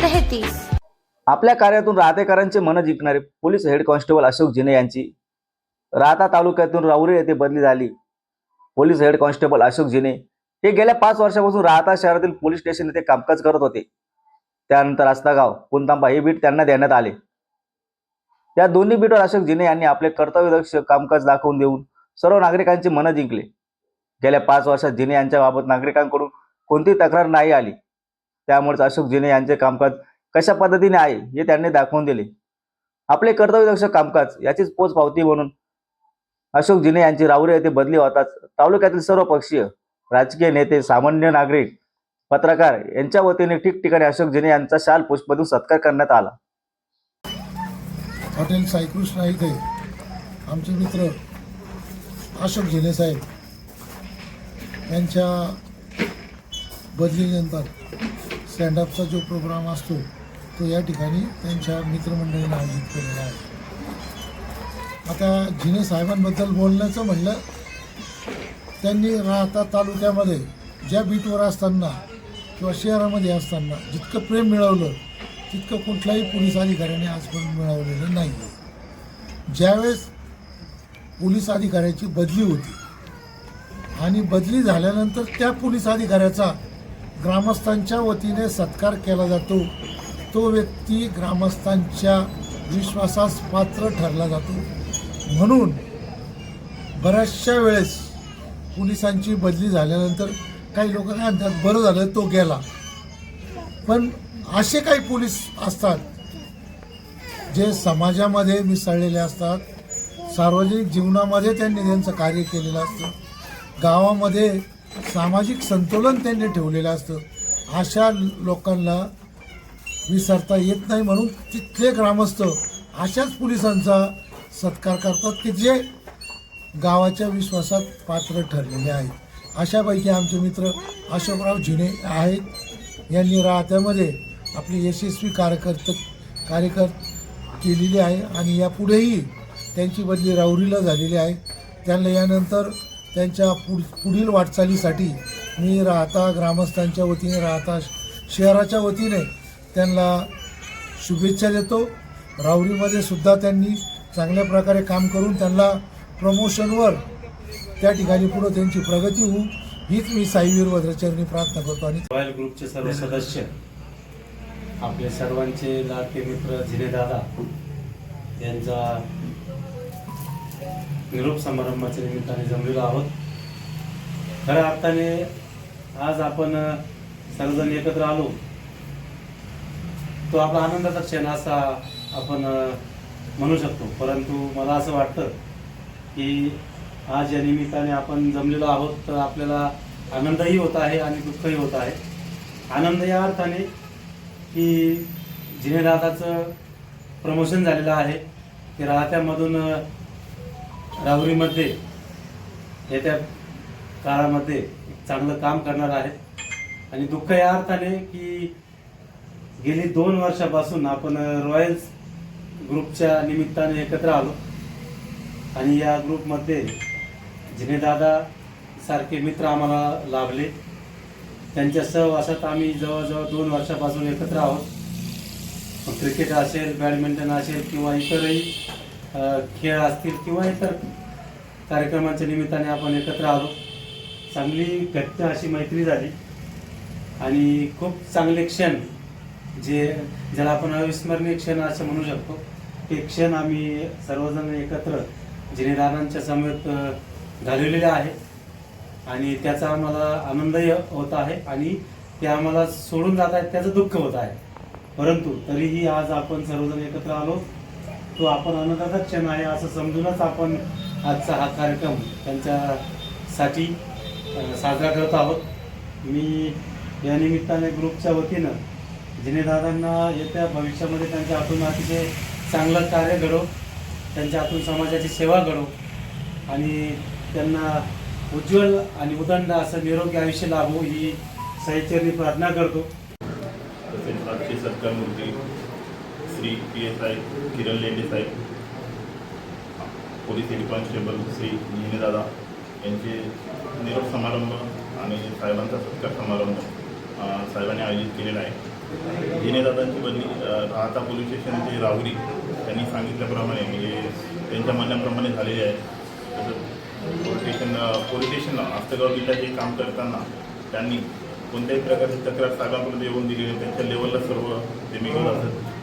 तेहतीस. आपल्या कार्यातून राहतेकरांचे मन जिंकणारे police head constable Ashok Jine यांची राहता तालुक्यातून राऊरी येथे बदली झाली. पोलीस हेड कॉन्स्टेबल अशोक जिने हे गेल्या पाच वर्षापासून राहता शहरातील पोलीस स्टेशन येथे कामकाज करत होते. त्यानंतर आस्तागाव कुंतांबा हे बीट त्यांना देण्यात आले. या दोन्ही बीटवर अशोक जिने यांनी आपले कर्तव्यदक्ष कामकाज दाखवून देऊन सर्व नागरिकांचे मनं जिंकले. गेल्या पाच वर्षात जिने यांच्याबाबत नागरिकांकडून कोणतीही तक्रार नाही आली. त्यामुळेच अशोक जिने यांचे कामकाज कशा पद्धतीने आहे हे त्यांनी दाखवून दिले. आपले कर्तव्यदक्ष कामकाज याचीच पोचपावती म्हणून अशोक जिने यांची राऊरे येथे बदली होताच तालुक्यातील सर्व पक्षीय राजकीय नेते सामान्य नागरिक पत्रकार यांच्या वतीने ठिकठिकाणी अशोक जिने यांचा शाल पुष्पदून सत्कार करण्यात आला. हॉटेल साईकृष्ण इथे. आमचे मित्र अशोक जिने साहेब यांच्या बदलीनंतर स्टँडअपचा जो प्रोग्राम असतो तो या ठिकाणी त्यांच्या मित्रमंडळीने आयोजित केलेला आहे. आता झिने साहेबांबद्दल बोलण्याचं म्हणलं त्यांनी राहता तालुक्यामध्ये ज्या बीटवर असताना किंवा शहरामध्ये असताना जितकं प्रेम मिळवलं तितकं कुठल्याही पोलीस अधिकाऱ्याने आजपर्यंत मिळवलेलं नाही. आहे ज्यावेळेस पोलीस अधिकाऱ्याची बदली होती आणि बदली झाल्यानंतर त्या पोलीस अधिकाऱ्याचा ग्रामस्थांच्या वतीने सत्कार केला जातो. तो व्यक्ती ग्रामस्थांच्या विश्वासास पात्र ठरला जातो. म्हणून बऱ्याचशा वेळेस पोलिसांची बदली झाल्यानंतर काही लोक काय म्हणतात बरं झालं तो गेला. पण असे काही पोलीस असतात जे समाजामध्ये मिसळलेले असतात सार्वजनिक जीवनामध्ये त्यांनी त्यांचं कार्य केलेलं असतं. गावामध्ये सामाजिक संतुलन त्यांनी ठेवलेलं असतं. अशा लोकांना विसरता येत नाही म्हणून तिथले ग्रामस्थ अशाच पोलिसांचा सत्कार करतात की जे गावाच्या विश्वासात पात्र ठरलेले आहेत. अशापैकी आमचे मित्र अशोकराव झिने आहेत. यांनी राहत्यामध्ये आपली यशस्वी कार्यकर्त कार्यकर केलेली आहे आणि यापुढेही त्यांची बदली राऊरीला झालेली आहे. त्यांना यानंतर त्यांच्या पुढ पुढील वाटचालीसाठी मी राहता ग्रामस्थांच्या वतीने राहता शहराच्या वतीने त्यांना शुभेच्छा देतो. राऊरीमध्ये सुद्धा त्यांनी चांगल्या प्रकारे काम करून त्यांना प्रमोशनवर त्या ठिकाणी पुढं त्यांची प्रगती होऊ हीच मी साईवीर वज्रचरणी प्रार्थना करतो आणि रॉयल ग्रुपचे सर्व सदस्य आपले सर्वांचे लाडके मित्र झिनेदादा यांचा निरोप समारंभाच्या निमित्ताने जमलेलो आहोत. खऱ्या अर्थाने आज आपण सर्वजण एकत्र आलो. तो आपला आनंदाचा क्षण असा आपण म्हणू शकतो. परंतु मला असं वाटतं की आज या निमित्ताने आपण जमलेलो आहोत तर आपल्याला आनंदही होत आहे आणि दुःखही होत आहे. आनंद या अर्थाने की जिनेदादाचं प्रमोशन झालेलं आहे. ते राहत्यामधून राहुरीमध्ये येत्या काळामध्ये चांगलं काम करणार आहे आणि दुःख या अर्थाने की गेली दोन वर्षापासून आपण रॉयल्स ग्रुपच्या निमित्ताने एकत्र आलो. आणि या ग्रुपमध्ये जिनेदादा सारखे मित्र आम्हाला लाभले. त्यांच्या सहवासात आम्ही जवळजवळ दोन वर्षापासून एकत्र आहोत. क्रिकेट असेल बॅडमिंटन असेल किंवा इतरही खेळ असतील किंवा इतर कार्यक्रमांच्या निमित्ताने आपण एकत्र आलो. चांगली घट्ट अशी मैत्री झाली. आणि खूप चांगले क्षण जे ज्याला आपण अविस्मरणीय क्षण असं म्हणू शकतो. ते क्षण आम्ही सर्वजण एकत्र जिनेदारांच्या समेत घालवलेले आहे. आणि त्याचा आम्हाला आनंदही होत आहे आणि ते आम्हाला सोडून जात आहेत त्याचं दुःख होत आहे. परंतु तरीही आज आपण सर्वजण एकत्र आलो. तो आपण आनंदाचा क्षण आहे असं समजूनच आपण आजचा हा कार्यक्रम त्यांच्यासाठी साजरा करत आहोत. मी या निमित्ताने ग्रुपच्या वतीनं जिनेदादांना येत्या भविष्यामध्ये त्यांच्या हातून अतिशय चांगलं कार्य घडो त्यांच्या हातून समाजाची सेवा घडो आणि त्यांना उज्ज्वल आणि उदंड असं निरोगी आयुष्य लाभो ही साहित्याने प्रार्थना करतो. तसेच आजचे सत्कार Shri P S I Kiran Lende Saheb police head constable Shri दादा यांचे निरोप समारंभ आणि साहेबांचा सत्कार समारंभ साहेबांनी आयोजित केलेला आहे. जिनेदादांची बदली राहता पोलीस स्टेशनचे राहुरी त्यांनी सांगितल्याप्रमाणे म्हणजे त्यांच्या म्हणण्याप्रमाणे झालेली आहे. तसंच पोलीस स्टेशन पोलीस स्टेशनला आस्तगाव जिल्ह्यात हे काम करताना त्यांनी कोणत्याही प्रकारची तक्रार साहेबांपर्यंत येऊन दिली त्यांच्या लेवलला सर्व ते मिळवत असत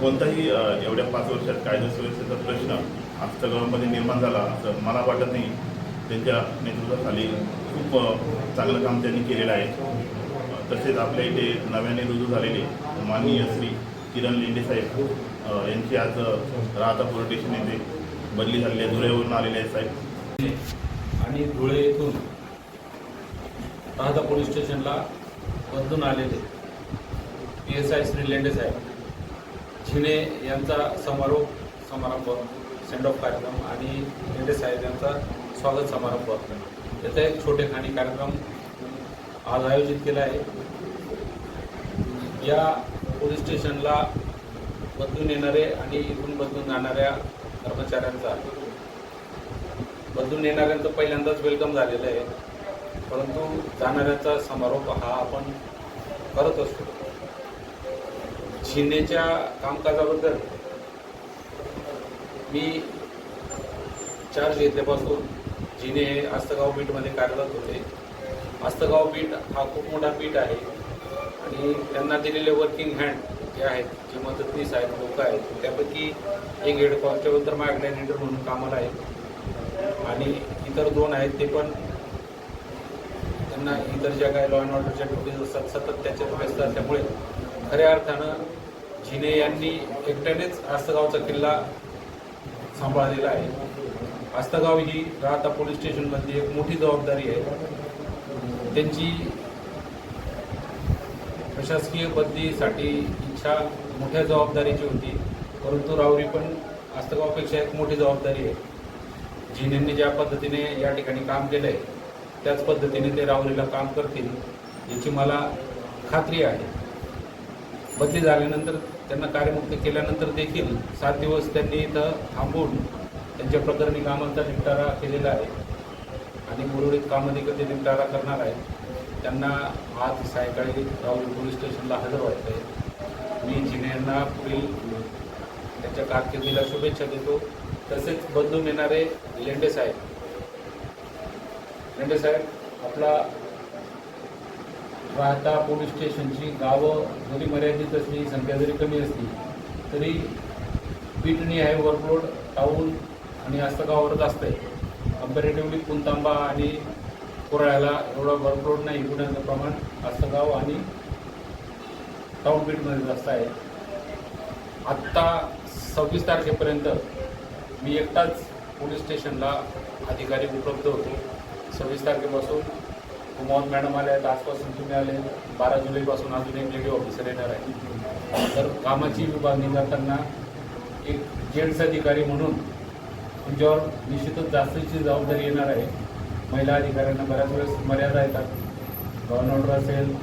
कोणताही एवढ्या पाच वर्षात कायदा सुरक्षेचा प्रश्न आस्तगावामध्ये निर्माण झाला असं मला वाटत नाही. त्यांच्या नेतृत्वाखाली खूप चांगलं काम त्यांनी केलेलं आहे. तसेच आपल्या इथे नव्याने रुजू झालेले माननीय श्री किरण लेंडे साहेब यांची आज राहता पोलीस स्टेशन येथे बदली झालेली आहे धुळेवरून आलेले आहेत साहेब. आणि धुळे येथून राहता पोलीस स्टेशनला बदलून आलेले. P S I Shri Lende साहेब. झिने यांचा समारोप समारंभ सेंड ऑफ कार्यक्रम आणि लेंडे साहेब यांचा स्वागत समारंभ याचा एक छोटे खाणी कार्यक्रम आज आयोजित केला आहे. या पोलीस स्टेशनला बदलून येणारे आणि इथून बदलून जाणाऱ्या कर्मचाऱ्यांचा बदलून येणाऱ्यांचं पहिल्यांदाच वेलकम झालेलं आहे. परंतु जाणाऱ्याचा समारोप हा आपण करत असतो. झिनेच्या कामकाजाबद्दल मी चार्ज घेतल्यापासून जिने हे आस्तगाव बीटमध्ये कार्यरत होते. आस्तगाव बीट हा खूप मोठा बीट आहे आणि त्यांना दिलेले वर्किंग हँड जे आहेत जे मदतनीस आहेत लोक आहेत त्यापैकी एक हेड कॉन्स्टेबल तर माझ्याकडे लीडर म्हणून कामाला आहेत आणि इतर दोन आहेत ते पण त्यांना इतर ज्या काही लॉ अँड ऑर्डरच्या ड्युटीज असतात सतत त्याच्यात व्यस्त असल्यामुळे खऱ्या अर्थानं हिने यांनी एकट्यानेच आस्तगावचा किल्ला सांभाळलेला आहे. आस्तगाव ही राहता पोलीस स्टेशनमधली एक मोठी जबाबदारी आहे. त्यांची प्रशासकीय बदलीसाठी इच्छा मोठ्या जबाबदारीची होती परंतु राऊरी पण आस्तगावपेक्षा एक मोठी जबाबदारी आहे. जिनेंनी ज्या पद्धतीने या ठिकाणी काम केलं आहे त्याच पद्धतीने ते रावरीला काम करतील याची मला खात्री आहे. बदली झाल्यानंतर त्यांना कार्यमुक्त केल्यानंतर देखील सात दिवस त्यांनी इथं थांबून त्यांच्या प्रकरणी कामांचा निपटारा केलेला आहे. आणि उर्वरित कामं देखील ते निपटारा करणार आहेत. त्यांना आज सायंकाळी राहुल पोलीस स्टेशनला हजर व्हायचं आहे. मी जिने यांना पुढील त्यांच्या कारकिर्दीला शुभेच्छा देतो. तसेच बदलून येणारे लेंडे साहेब. लेंडे साहेब आपला राहता पोलीस स्टेशनची गावं जरी मर्यादित असली संख्या जरी कमी असली तरी पिटणी आहे वर्कलोड टाऊन आणि आस्तगावावर जास्त आहे कम्पॅरेटिव्हली पुंतांबा आणि कोराळ्याला एवढा वर्कलोड नाही गुन्ह्यांचं प्रमाण आस्तगाव आणि टाऊन बीटमध्ये जास्त आहे. आत्ता सव्वीस तारखेपर्यंत मी एकटाच पोलीस स्टेशनला अधिकारी उपलब्ध होतो. सव्वीस तारखेपासून कुमार मॅडम आल्या आहेत आजपासून तुम्ही आले बारा जुलैपासून अजून एक लेडी ऑफिसर येणार आहे. तर कामाची विभागणी करताना एक जेंट्स अधिकारी म्हणून तुमच्यावर निश्चितच जास्तीची जबाबदारी येणार आहे. महिला अधिकाऱ्यांना बऱ्याच वेळेस मर्यादा येतात. गव्हर्नर असेल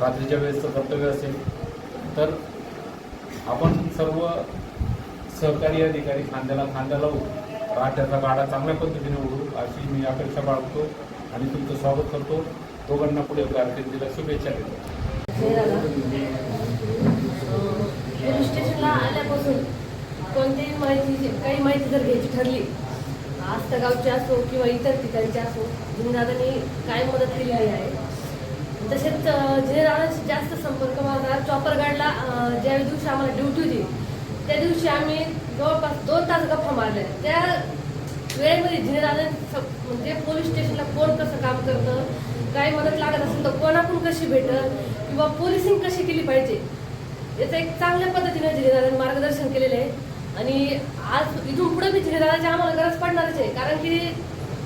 रात्रीच्या वेळेसचं कर्तव्य असेल. तर आपण सर्व सहकारी अधिकारी खांद्याला खांद्या लावू राहत्याचा गाडा चांगल्या पद्धतीने उघडू अशी मी अपेक्षा बाळगतो. आणि तुमचं स्वागत करतो. दोघांना पुढे कारकिर्दीला शुभेच्छा देतो. स्टेशनला आल्यापासून कोणतीही माहिती काही माहिती जर घ्यायची ठरली आस्तगावची असो किंवा इतर ठिकाणची असो दादांनी काय मदत केलेली आहे तसेच जे राहण्याशी जास्त संपर्क माझा चॉपरगाडला ज्या दिवशी आम्हाला ड्युटी होती त्या दिवशी आम्ही जवळपास दोन तास गप्पा मारल्या. त्या वेळेमध्ये जिनेदारां म्हणजे पोलीस स्टेशनला कोण कसं काम करतं काही मदत लागत असेल तर कोणाकडून कशी भेटल किंवा पोलिसिंग कशी केली पाहिजे याचं एक चांगल्या पद्धतीनं जिल्हेदारांनी मार्गदर्शन केलेलं आहे. आणि आज इथून पुढे मी जिल्हेदाराची आम्हाला गरज पडणारच आहे कारण की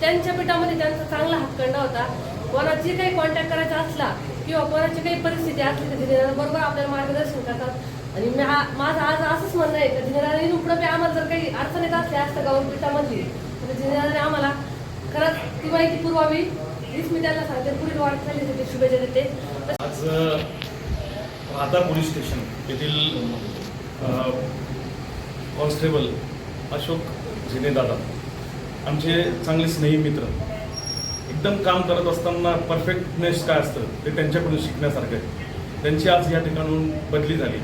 त्यांच्या पिठामध्ये त्यांचा चांगला हातखंडा होता. कोणाची काही कॉन्टॅक्ट करायचा असला किंवा कोणाची काही परिस्थिती असली तर जिल्हेदार बरोबर आपल्याला मार्गदर्शन करतात. आणि मी माझं आज असंच म्हणणं आहे की जिल्हेदारांनी इथून पुढे आम्हाला जर काही अडचण येत असल्या असतं गाव पिठामधली आम्हाला खरंच ती माहिती पुरवावी हीच मी त्यांना सांगते. पुढील वाटचालीसाठी शुभेच्छा देते. आज राहता पोलीस स्टेशन येथील कॉन्स्टेबल अशोक झिनेदादा आमचे चांगले स्नेही मित्र एकदम काम करत असताना परफेक्टनेस काय असतं ते त्यांच्याकडून शिकण्यासारखं आहे. त्यांची आज या ठिकाणून बदली झाली.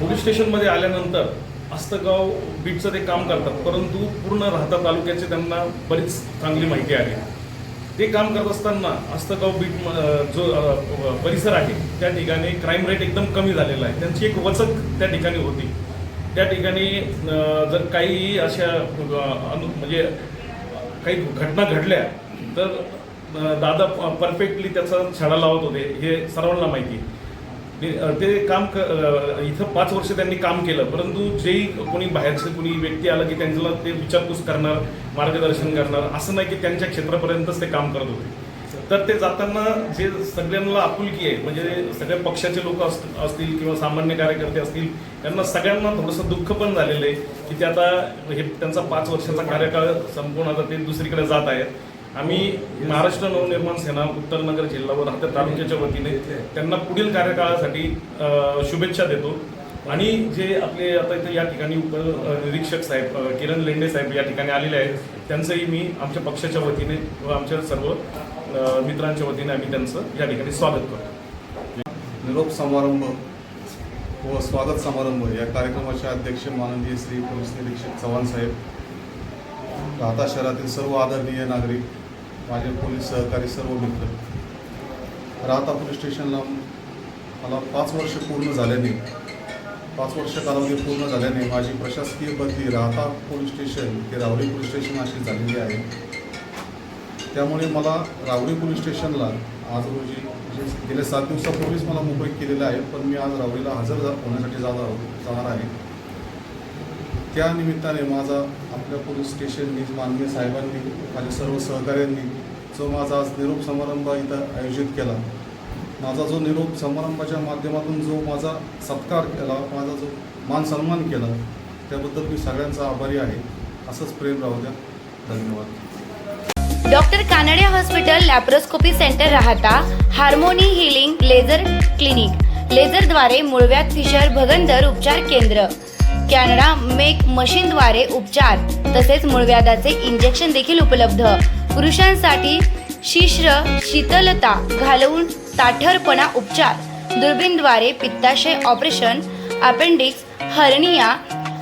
पोलीस स्टेशनमध्ये आल्यानंतर आस्तगाव बीटचं ते काम करतात परंतु पूर्ण राहता तालुक्याची त्यांना बरीच चांगली माहिती आहे. ते काम करत असताना आस्तगाव बीट जो परिसर आहे त्या ठिकाणी क्राईम रेट एकदम कमी झालेला आहे. त्यांची एक वचक त्या ठिकाणी होती. त्या ठिकाणी जर काही अशा अनु म्हणजे काही घटना घडल्या तर दादा परफेक्टली त्याचा छडा लावत होते हे सर्वांना माहिती आहे. ते- काम क इथं पाच वर्ष त्यांनी काम केलं. परंतु जे कोणी बाहेरचे कोणी व्यक्ती आलं की त्यांच्याला ते विचारपूस करणार मार्गदर्शन करणार असं नाही की त्यांच्या क्षेत्रापर्यंतच ते काम करत होते. तर ते जाताना जे सगळ्यांना आपुलकी आहे म्हणजे सगळ्या पक्षाचे लोक असतील किंवा सामान्य कार्यकर्ते असतील त्यांना सगळ्यांना थोडंसं दुःख पण झालेलं आहे की ते आता हे त्यांचा पाच वर्षाचा कार्यकाळ संपूर्ण आता ते दुसरीकडे जात आहेत. आम्ही महाराष्ट्र नवनिर्माण सेना उत्तरनगर जिल्हा व राहत्या तालुक्याच्या वतीने त्यांना पुढील कार्यकाळासाठी शुभेच्छा देतो. आणि जे आपले आता इथे या ठिकाणी उप निरीक्षक साहेब किरण लेंडे साहेब या ठिकाणी आलेले आहेत. त्यांचंही मी आमच्या पक्षाच्या वतीने व आमच्या सर्व मित्रांच्या वतीने आम्ही त्यांचं या ठिकाणी स्वागत करतो. निरोप समारंभ व स्वागत समारंभ या कार्यक्रमाचे अध्यक्ष माननीय श्री पोलीस निरीक्षक चव्हाण साहेब राहता शहरातील सर्व आदरणीय नागरिक माझे पोलीस सहकारी सर्व मित्र. राहता पोलीस स्टेशनला मला पाच वर्ष पूर्ण झाल्याने पाच वर्ष कालावधी पूर्ण झाल्याने माझी प्रशासकीय बदली राहता पोलीस स्टेशन ते रावरी पोलीस स्टेशन अशी झालेली आहे. त्यामुळे मला रावरी पोलीस स्टेशनला आज रोजी जे गेल्या सात दिवसापूर्वीच मला मुंबईत केलेलं आहे पण मी आज रावरीला हजर जा- होण्यासाठी जाणार आहोत जाणार आहे. त्या निमित्ताने माझा आपल्या पोलीस स्टेशननी माननीय साहेबांनी माझ्या सर्व सहकाऱ्यांनी जो माझा आज निरोप समारंभ इथं आयोजित केला माझा जो निरोप समारंभाच्या माध्यमातून जो माझा सत्कार केला माझा जो मान सन्मान केला त्याबद्दल मी सगळ्यांचा आभारी आहे. असंच प्रेम राहू द्या. धन्यवाद. Doctor Kanade hospital laparoscopy centre Rahata harmony healing laser clinic. लेझरद्वारे मुळव्यात फिशर भगंदर उपचार केंद्र. कॅनडा मेक मशीनद्वारे उपचार. तसेच मूळव्याधाचे इंजेक्शन देखील उपलब्ध. पुरुषांसाठी शिश्र शीतलता घालवून ताठरपणा उपचार. दुर्बीनद्वारे पित्ताशय ऑपरेशन अपेंडिक्स हर्निया